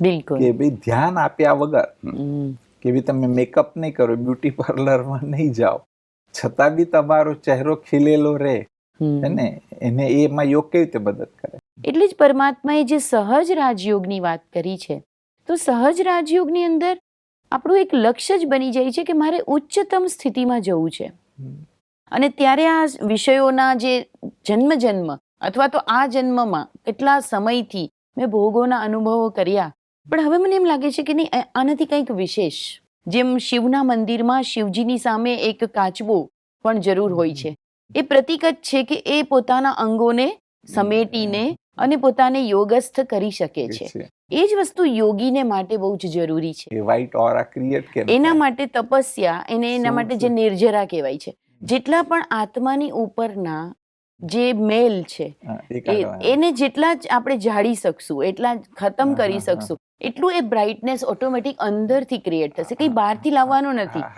બિલકુલ. કે ભાઈ ધ્યાન આપ્યા વગર કે ભાઈ તમે મેકઅપ નહીં કરો બ્યુટી પાર્લરમાં નહીં જાઓ. છતાં બી તમારો ચહેરો ખીલેલો રહે અને એને એમાં યોગ કેવી રીતે મદદ કરે? એટલે જ પરમાત્માએ જે સહજ રાજયોગની વાત કરી છે તો સહજ રાજયોગની અંદર આપણું એક લક્ષ્ય જ બની જાય છે કે મારે ઉચ્ચતમ સ્થિતિમાં જવું છે. અને ત્યારે આ વિષયોના જે જન્મ જન્મ અથવા તો આ જન્મમાં કેટલા સમયથી મેં ભોગોના અનુભવો કર્યા પણ હવે મને એમ લાગે છે કે નહીં આનાથી કંઈક વિશેષ. જેમ શિવના મંદિરમાં શિવજીની સામે એક કાચબો પણ જરૂર હોય છે. એ પ્રતીક જ છે કે એ પોતાના અંગોને સમેટીને અને પોતાને યોગસ્થ કરી શકે છે. એ જ વસ્તુ યોગીને માટે બહુ જ જરૂરી છે. વ્હાઇટ ઓરા ક્રિએટ કે એના માટે તપસ્યા એને એના માટે જે નિર્જરા કહેવાય છે. જેટલા પણ આત્માની ઉપરના જે મેલ છે એને જેટલા જ આપણે જાળી શકશું એટલા ખતમ કરી. શકશું એટલું એ બ્રાઇટનેસ ઓટોમેટિક અંદરથી ક્રિએટ થશે. કંઈ બહારથી લાવવાનું નથી.